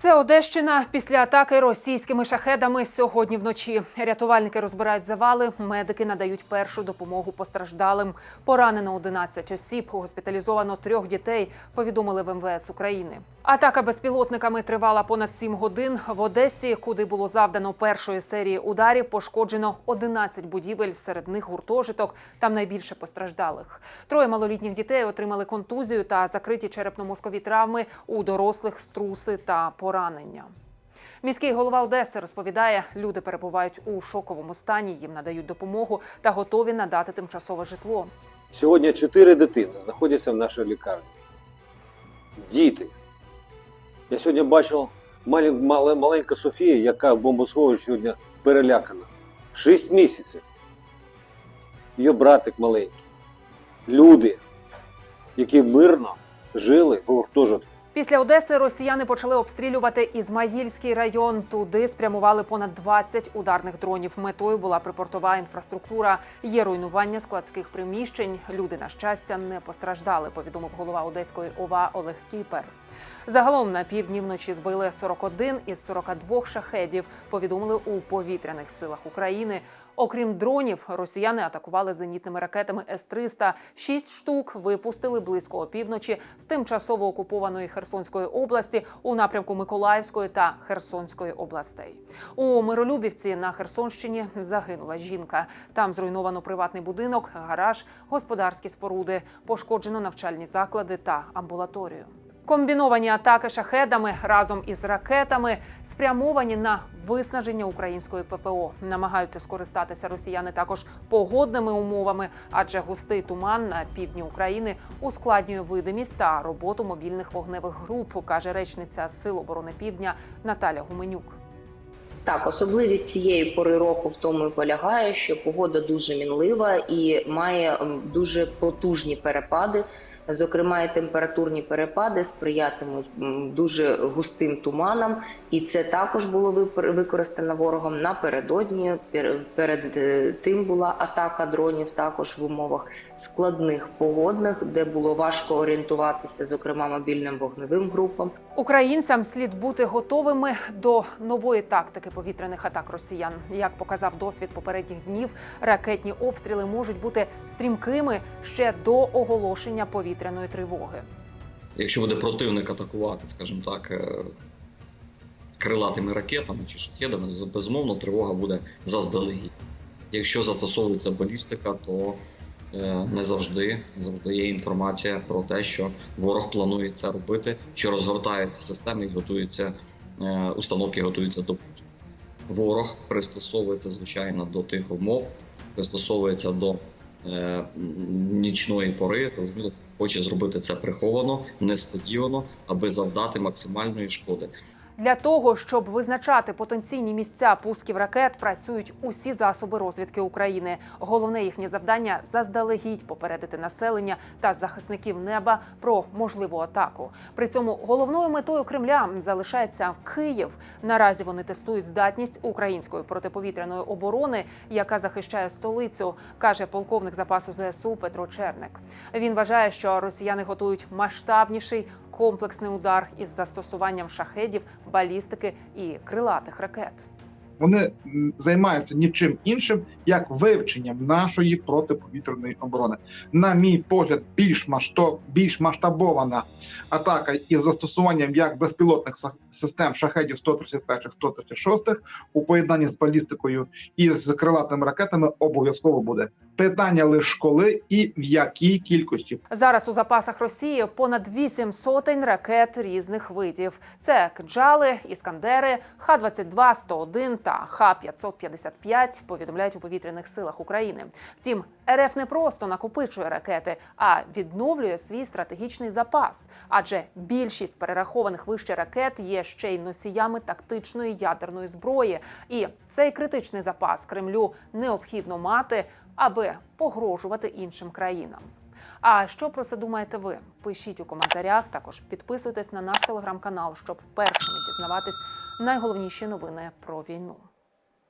Це Одещина після атаки російськими шахедами сьогодні вночі. Рятувальники розбирають завали, медики надають першу допомогу постраждалим. Поранено 11 осіб, госпіталізовано трьох дітей. Повідомили в МВС України. Атака безпілотниками тривала понад 7 годин. В Одесі, куди було завдано першої серії ударів, пошкоджено 11 будівель, серед них гуртожиток. Там найбільше постраждалих. Троє малолітніх дітей отримали контузію та закриті черепно-мозкові травми у дорослих струси та поранення. Міський голова Одеси розповідає, люди перебувають у шоковому стані, їм надають допомогу та готові надати тимчасове житло. Сьогодні чотири дитини знаходяться в нашій лікарні. Діти. Я сьогодні бачив маленька Софія, яка в бомбосховищі сьогодні перелякана. Шість місяців. Її братик маленький. Люди, які мирно жили в гуртожитку. Після Одеси росіяни почали обстрілювати Ізмаїльський район. Туди спрямували понад 20 ударних дронів. Метою була припортова інфраструктура. Є руйнування складських приміщень. Люди, на щастя, не постраждали. Повідомив голова Одеської ОВА Олег Кіпер. Загалом на півдні вночі збили 41 із 42 шахедів. Повідомили у повітряних силах України. Окрім дронів, росіяни атакували зенітними ракетами С-300. Шість штук випустили близько опівночі з тимчасово окупованої Херсонської області у напрямку Миколаївської та Херсонської областей. У Миролюбівці на Херсонщині загинула жінка. Там зруйновано приватний будинок, гараж, господарські споруди, пошкоджено навчальні заклади та амбулаторію. Комбіновані атаки шахедами разом із ракетами спрямовані на виснаження української ППО. Намагаються скористатися росіяни також погодними умовами, адже густий туман на півдні України ускладнює видимість та роботу мобільних вогневих груп, каже речниця Сил оборони Півдня Наталя Гуменюк. Так, особливість цієї пори року в тому і полягає, що погода дуже мінлива і має дуже потужні перепади. Зокрема, і температурні перепади сприятимуть дуже густим туманам, і це також було використано ворогом напередодні. Пер- Перед е, тим була атака дронів також в умовах складних погодних, де було важко орієнтуватися, зокрема мобільним вогневим групам. Українцям слід бути готовими до нової тактики повітряних атак росіян. Як показав досвід попередніх днів, ракетні обстріли можуть бути стрімкими ще до оголошення повітряної тривоги. Якщо буде противник атакувати, скажімо так, е, крилатими ракетами чи шахедами, то безумовно тривога буде заздалегідь. Якщо застосовується балістика, то е, не завжди, завжди є інформація про те, що ворог планує це робити, що розгортаються системи і готуються е, установки, готуються до пуску. Ворог пристосовується звичайно до тих умов, пристосовується до нічної пори, розуміло, хоче зробити це приховано, несподівано, аби завдати максимальної шкоди. Для того щоб визначати потенційні місця пусків ракет, працюють усі засоби розвідки України. Головне їхнє завдання заздалегідь попередити населення та захисників неба про можливу атаку. При цьому головною метою Кремля залишається Київ. Наразі вони тестують здатність української протиповітряної оборони, яка захищає столицю, каже полковник запасу ЗСУ Петро Черник. Він вважає, що росіяни готують масштабніший комплексний удар із застосуванням шахедів, балістики і крилатих ракет. Вони займаються нічим іншим, як вивченням нашої протиповітряної оборони. На мій погляд, більш масштаб, більш масштабована атака із застосуванням як безпілотних систем шахедів 131 136 у поєднанні з балістикою і з крилатими ракетами обов'язково буде. Питання лише коли і в якій кількості. Зараз у запасах Росії понад 8 сотень ракет різних видів. Це «Кджали», іскандери, Х-22, 101 та Х-555, повідомляють у повітряних силах України. Втім, РФ не просто накопичує ракети, а відновлює свій стратегічний запас. Адже більшість перерахованих вище ракет є ще й носіями тактичної ядерної зброї. І цей критичний запас Кремлю необхідно мати, аби погрожувати іншим країнам. А що про це думаєте ви? Пишіть у коментарях. Також підписуйтесь на наш телеграм-канал, щоб першими дізнаватись найголовніші новини про війну.